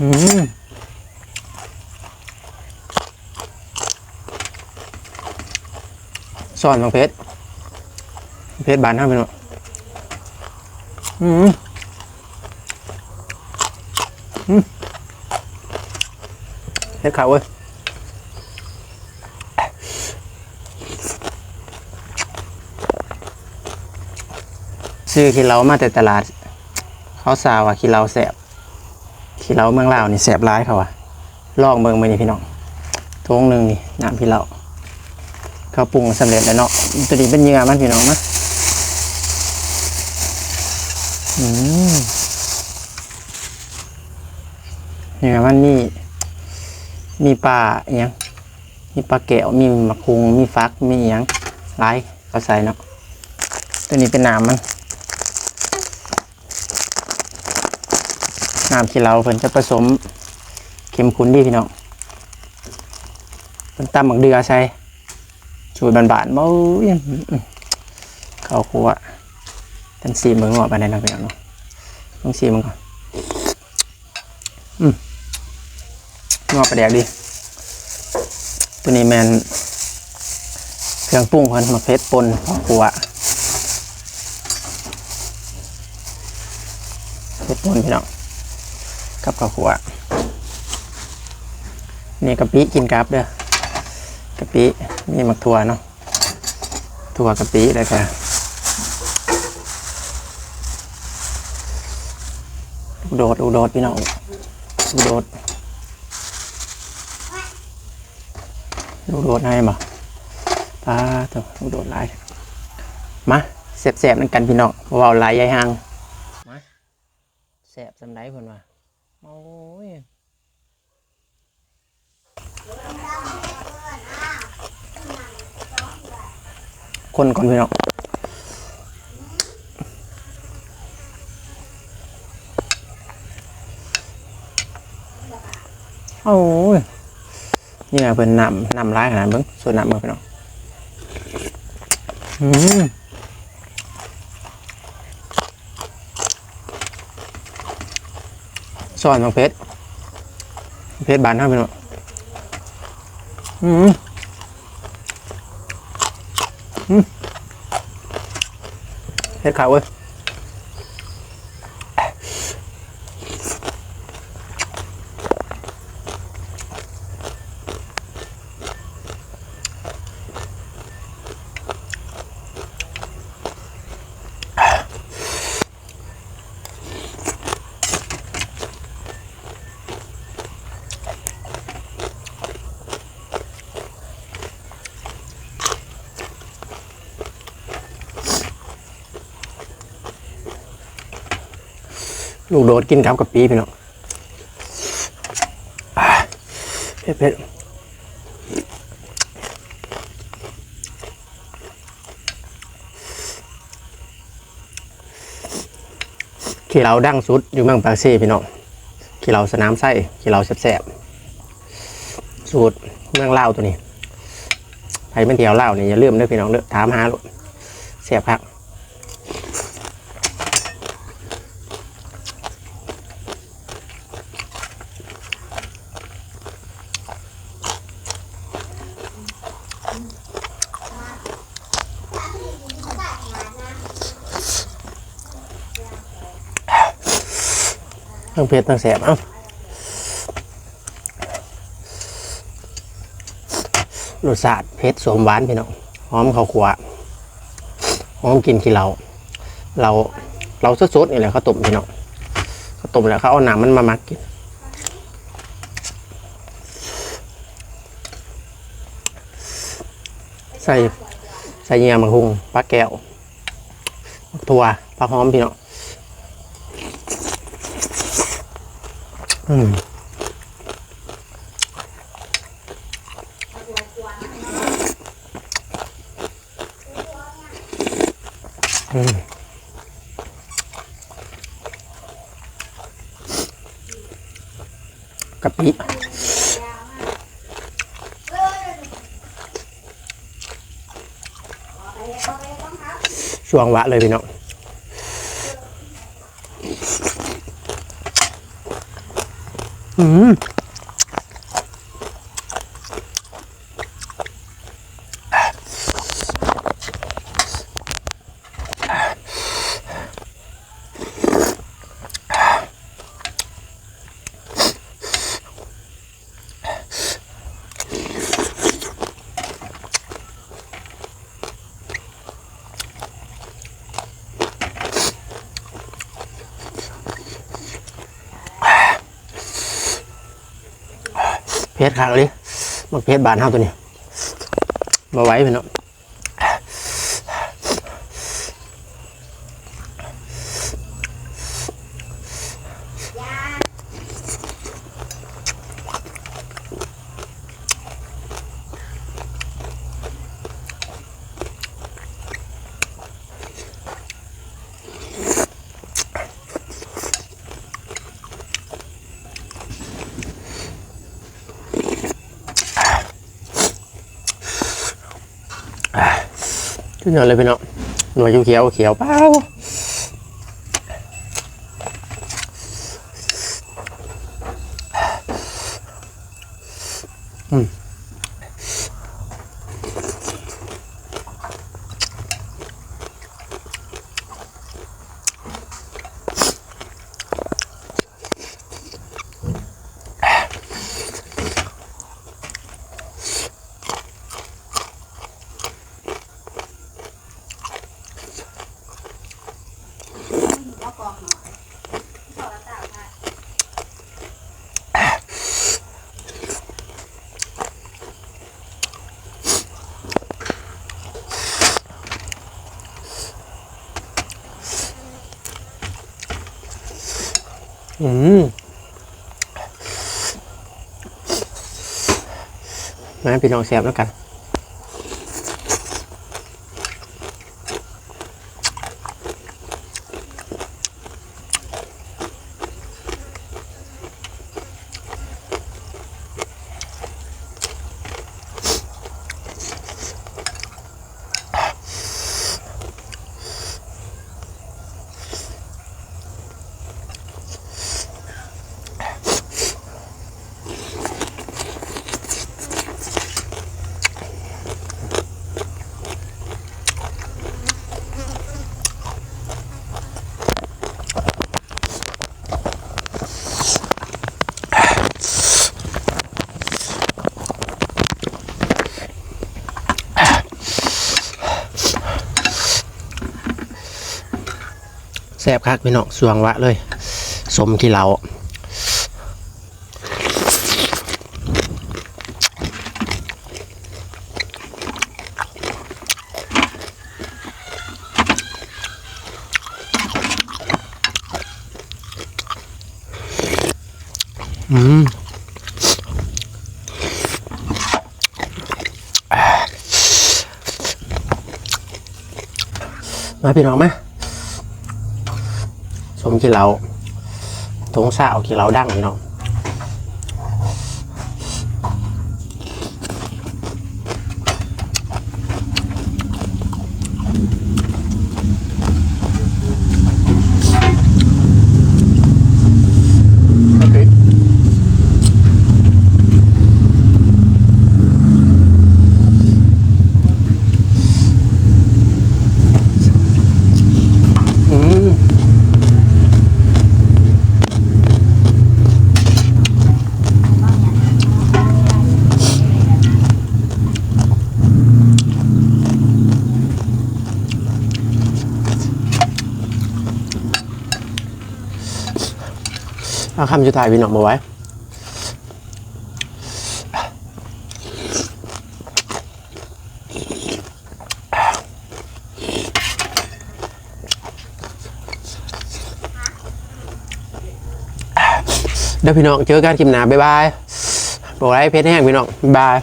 อืมซ่อนบางเพชรเพชรบานเท่าเป็นวะอืมอืมเพชรขาวเว้ยซื้อขี้เหล้ามาแต่ตลาด เขาสาวว่าขี้เหล้าแสบ ขี้เหลาเมืองลาวนี่แสบร้ายเขาว่ะลอกเมืองมานี่พี่น้องทงหนึ่งนี่น้ำพี่เหลาเขาปรุงสำเร็จแล้วเนาะตัวนี้เป็นเหยื่อมันพี่น้องนะอืมเหยื่อมันนี่มีปลาอหยังมีปลาแก้วมีมะคุงมีฟักมีอหยังหลายเขาใส่เนาะตัวนี้เป็นน้ำมัน น้ำที่เราเพิ่นจะผสมเค็มข้นดีพี่น้องเพิ่นตำหมักเดือใส่สูตรบานๆเบ้ายังข้าวคั่วท่านซีมึงงอไปไหนนะพี่น้องเนาะต้องซีมึงก่อนอืมงอประแดกดีตัวนี้แมนเครื่องปรุงเพิ่นมาเพชรปนข้าวคั่วเพชรปนพี่น้อง กับข้าวคั่วนี่กะปิกินกับเด้อกะปินี่มักถั่วเนาะถั่วกะปิแล้วก็ลูกโดดลูกโดดพี่น้องลูกโดดลูกโดดให้บ่ปลาตัวลูกโดดหลาย มาแสบๆนั่นกันพี่น้องบ่เว้าหลายยายห่าง มาแสบสำไรเพิ่นว่า โอ้ยคนก่อนพี่น้องโอ้ยนี่ไงเป็นนำนำร้ายขนาดเบิ้งส่วนนำมาพี่น้องอืม ซ่อนบางเพชรเพชรบานเท่าพี่น้องอืมอืมเพชรขาวเว้ย ลูกโดดกินกับกับปีพี่น้องเผ็ดเผ็ดขี่เราดั้งสุดอยู่เมืองปากซี่พี่น้องขี่เราสนามไส้ขี่เราแสบๆสูตรเมืองเล่าตัวนี้ใครเป็นเที่ยวเล่าวนี่อย่าลืมเด้อพี่น้องเด้อถามหาลูกแสบครับ ทั้งเผ็ดทั้งแสบเอ้ารสชาติเผ็ดสมหวานพี่น้องหอมข้าวคั่วหอมกินขี้เราเราเราสดๆนี่แหละเขาต้มพี่น้องเขาต้มแล้วเขาเอาหน้ำมันมามักกินใส่ใส่เงียมังคุงปลาแก้วมักถั่วปลาหอมพี่น้อง อืมอืมกะปิช่วงวะเลยพี่น้อง อืม เพชรขาดเลยมันเพชรบานเท่าตัวนี้มาไว้พี่น้อง ขึ้นยอดเลยพี่น้องหน่วยเขียวเขียวเปล่าอืม อืมนะพี่น้องแซบแล้วกัน แซ่บคักพี่น้องสวงวะเลยสมที่เราอืมมาพี่น้องมา ชมขี้เหลาทงซาเอาขี้เหลาดังพี่น้อง คำสุดท้ายพี่น้องมาไว้ เดี๋ยวพี่น้องเจอกันคลิปหน้าบ๊ายบายบอกไว้เพชรแห้งพี่น้องบ๊ายบาย